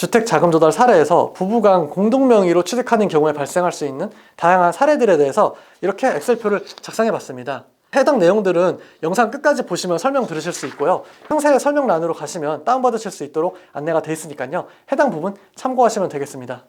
주택 자금 조달 사례에서 부부 간 공동 명의로 취득하는 경우에 발생할 수 있는 다양한 사례들에 대해서 이렇게 엑셀표를 작성해 봤습니다. 해당 내용들은 영상 끝까지 보시면 설명 들으실 수 있고요. 상세 설명란으로 가시면 다운받으실 수 있도록 안내가 되어 있으니까요. 해당 부분 참고하시면 되겠습니다.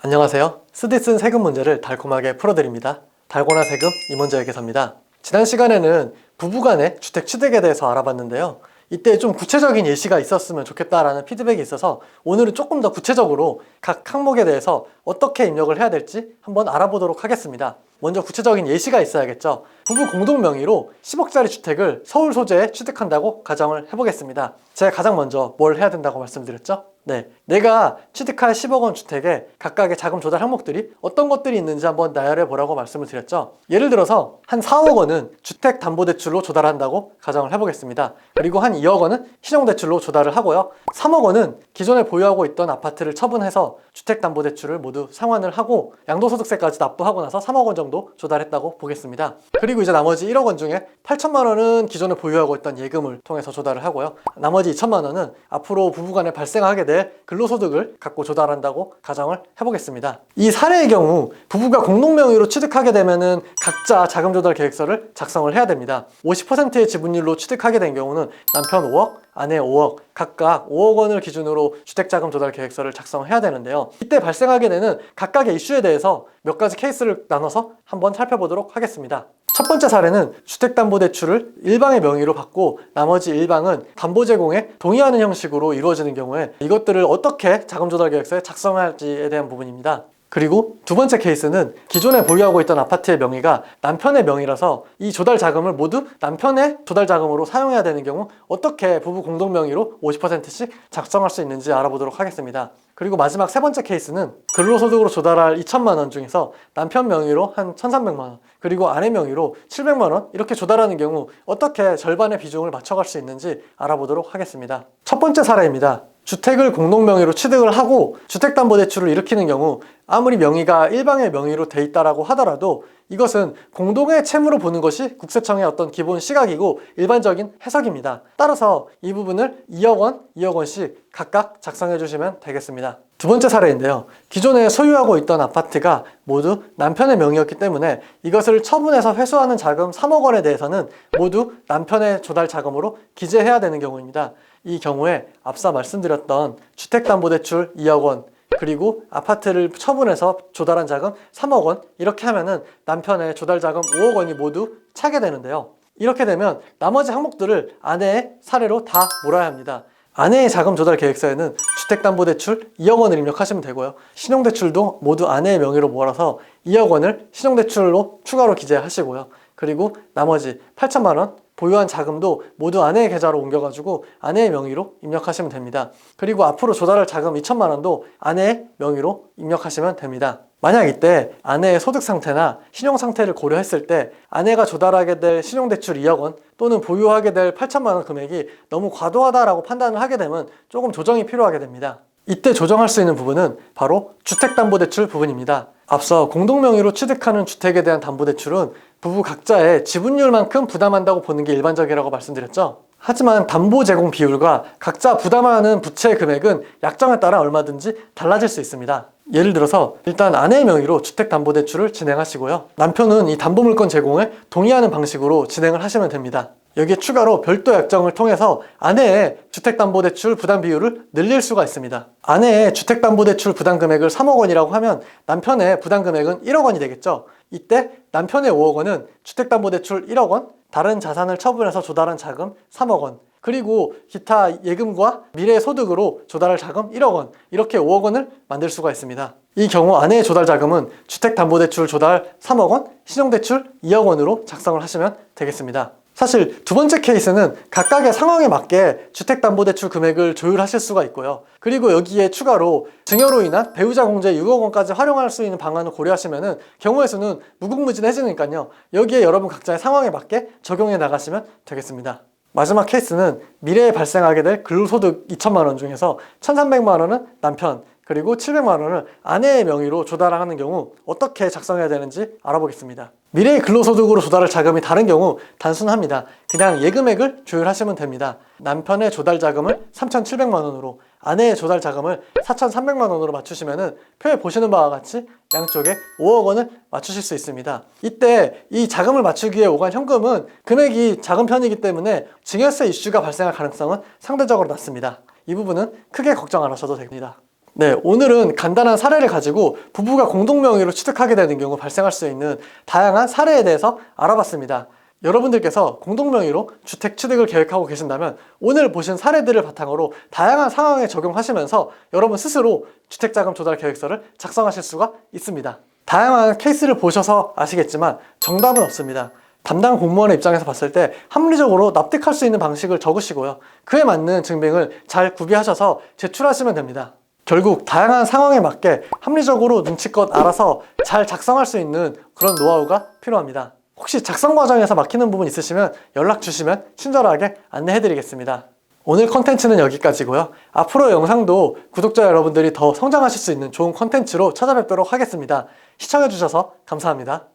안녕하세요. 쓰디 쓴 세금 문제를 달콤하게 풀어드립니다. 달고나 세금 회계사입니다. 지난 시간에는 부부간의 주택 취득에 대해서 알아봤는데요. 이때 좀 구체적인 예시가 있었으면 좋겠다라는 피드백이 있어서 오늘은 조금 더 구체적으로 각 항목에 대해서 어떻게 입력을 해야 될지 한번 알아보도록 하겠습니다. 먼저 구체적인 예시가 있어야겠죠. 부부 공동 명의로 10억짜리 주택을 서울 소재에 취득한다고 가정을 해보겠습니다. 제가 가장 먼저 뭘 해야 된다고 말씀드렸죠? 네. 내가 취득할 10억 원 주택에 각각의 자금 조달 항목들이 어떤 것들이 있는지 한번 나열해 보라고 말씀을 드렸죠. 예를 들어서 한 4억 원은 주택 담보 대출로 조달한다고 가정을 해 보겠습니다. 그리고 한 2억 원은 신용 대출로 조달을 하고요. 3억 원은 기존에 보유하고 있던 아파트를 처분해서 주택 담보 대출을 모두 상환을 하고 양도소득세까지 납부하고 나서 3억 원 정도 조달했다고 보겠습니다. 그리고 이제 나머지 1억 원 중에 8천만 원은 기존에 보유하고 있던 예금을 통해서 조달을 하고요. 나머지 2천만 원은 앞으로 부부간에 발생하게 될 근로소득을 갖고 조달한다고 가정을 해보겠습니다. 이 사례의 경우 부부가 공동 명의로 취득하게 되면은 각자 자금 조달 계획서를 작성을 해야 됩니다. 50%의 지분율로 취득하게 된 경우는 남편 5억, 아내 5억, 각각 5억 원을 기준으로 주택자금 조달 계획서를 작성해야 되는데요. 이때 발생하게 되는 각각의 이슈에 대해서 몇 가지 케이스를 나눠서 한번 살펴보도록 하겠습니다. 첫 번째 사례는 주택담보대출을 일방의 명의로 받고 나머지 일방은 담보 제공에 동의하는 형식으로 이루어지는 경우에 이것들을 어떻게 자금조달계획서에 작성할지에 대한 부분입니다. 그리고 두 번째 케이스는 기존에 보유하고 있던 아파트의 명의가 남편의 명의라서 이 조달 자금을 모두 남편의 조달 자금으로 사용해야 되는 경우 어떻게 부부 공동 명의로 50%씩 작성할 수 있는지 알아보도록 하겠습니다. 그리고 마지막 세 번째 케이스는 근로소득으로 조달할 2천만 원 중에서 남편 명의로 한 1,300만 원, 그리고 아내 명의로 700만 원 이렇게 조달하는 경우 어떻게 절반의 비중을 맞춰갈 수 있는지 알아보도록 하겠습니다. 첫 번째 사례입니다. 주택을 공동 명의로 취득을 하고 주택담보대출을 일으키는 경우 아무리 명의가 일방의 명의로 돼 있다라고 하더라도 이것은 공동의 채무로 보는 것이 국세청의 어떤 기본 시각이고 일반적인 해석입니다. 따라서 이 부분을 2억 원, 2억 원씩 각각 작성해 주시면 되겠습니다. 두 번째 사례인데요. 기존에 소유하고 있던 아파트가 모두 남편의 명의였기 때문에 이것을 처분해서 회수하는 자금 3억 원에 대해서는 모두 남편의 조달 자금으로 기재해야 되는 경우입니다. 이 경우에 앞서 말씀드렸던 주택담보대출 2억 원, 그리고 아파트를 처분해서 조달한 자금 3억 원 이렇게 하면은 남편의 조달 자금 5억 원이 모두 차게 되는데요. 이렇게 되면 나머지 항목들을 아내의 사례로 다 몰아야 합니다. 아내의 자금 조달 계획서에는 주택담보대출 2억 원을 입력하시면 되고요. 신용대출도 모두 아내의 명의로 몰아서 2억 원을 신용대출로 추가로 기재하시고요. 그리고 나머지 8천만 원 보유한 자금도 모두 아내의 계좌로 옮겨가지고 아내의 명의로 입력하시면 됩니다. 그리고 앞으로 조달할 자금 2천만 원도 아내의 명의로 입력하시면 됩니다. 만약 이때 아내의 소득 상태나 신용 상태를 고려했을 때 아내가 조달하게 될 신용대출 2억 원 또는 보유하게 될 8천만 원 금액이 너무 과도하다라고 판단을 하게 되면 조금 조정이 필요하게 됩니다. 이때 조정할 수 있는 부분은 바로 주택담보대출 부분입니다. 앞서 공동명의로 취득하는 주택에 대한 담보대출은 부부 각자의 지분율만큼 부담한다고 보는 게 일반적이라고 말씀드렸죠. 하지만 담보 제공 비율과 각자 부담하는 부채 금액은 약정에 따라 얼마든지 달라질 수 있습니다. 예를 들어서 일단 아내의 명의로 주택담보대출을 진행하시고요. 남편은 이 담보물건 제공에 동의하는 방식으로 진행을 하시면 됩니다. 여기에 추가로 별도 약정을 통해서 아내의 주택담보대출 부담 비율을 늘릴 수가 있습니다. 아내의 주택담보대출 부담 금액을 3억 원이라고 하면 남편의 부담 금액은 1억 원이 되겠죠. 이때 남편의 5억 원은 주택담보대출 1억 원, 다른 자산을 처분해서 조달한 자금 3억 원, 그리고 기타 예금과 미래 소득으로 조달할 자금 1억 원, 이렇게 5억 원을 만들 수가 있습니다. 이 경우 아내의 조달 자금은 주택담보대출 조달 3억 원, 신용대출 2억 원으로 작성을 하시면 되겠습니다. 사실 두 번째 케이스는 각각의 상황에 맞게 주택담보대출 금액을 조율하실 수가 있고요. 그리고 여기에 추가로 증여로 인한 배우자 공제 6억 원까지 활용할 수 있는 방안을 고려하시면은 경우의 수는 무궁무진해지니까요. 여기에 여러분 각자의 상황에 맞게 적용해 나가시면 되겠습니다. 마지막 케이스는 미래에 발생하게 될 근로소득 2천만 원 중에서 1,300만 원은 남편, 그리고 700만 원을 아내의 명의로 조달하는 경우 어떻게 작성해야 되는지 알아보겠습니다. 미래의 근로소득으로 조달할 자금이 다른 경우 단순합니다. 그냥 예금액을 조율하시면 됩니다. 남편의 조달 자금을 3,700만 원으로 아내의 조달 자금을 4,300만 원으로 맞추시면은 표에 보시는 바와 같이 양쪽에 5억 원을 맞추실 수 있습니다. 이때 이 자금을 맞추기에 오간 현금은 금액이 작은 편이기 때문에 증여세 이슈가 발생할 가능성은 상대적으로 낮습니다. 이 부분은 크게 걱정 안 하셔도 됩니다. 네, 오늘은 간단한 사례를 가지고 부부가 공동 명의로 취득하게 되는 경우 발생할 수 있는 다양한 사례에 대해서 알아봤습니다. 여러분들께서 공동 명의로 주택 취득을 계획하고 계신다면 오늘 보신 사례들을 바탕으로 다양한 상황에 적용하시면서 여러분 스스로 주택자금 조달 계획서를 작성하실 수가 있습니다. 다양한 케이스를 보셔서 아시겠지만 정답은 없습니다. 담당 공무원의 입장에서 봤을 때 합리적으로 납득할 수 있는 방식을 적으시고요. 그에 맞는 증빙을 잘 구비하셔서 제출하시면 됩니다. 결국 다양한 상황에 맞게 합리적으로 눈치껏 알아서 잘 작성할 수 있는 그런 노하우가 필요합니다. 혹시 작성 과정에서 막히는 부분 있으시면 연락 주시면 친절하게 안내해 드리겠습니다. 오늘 컨텐츠는 여기까지고요. 앞으로 영상도 구독자 여러분들이 더 성장하실 수 있는 좋은 컨텐츠로 찾아뵙도록 하겠습니다. 시청해 주셔서 감사합니다.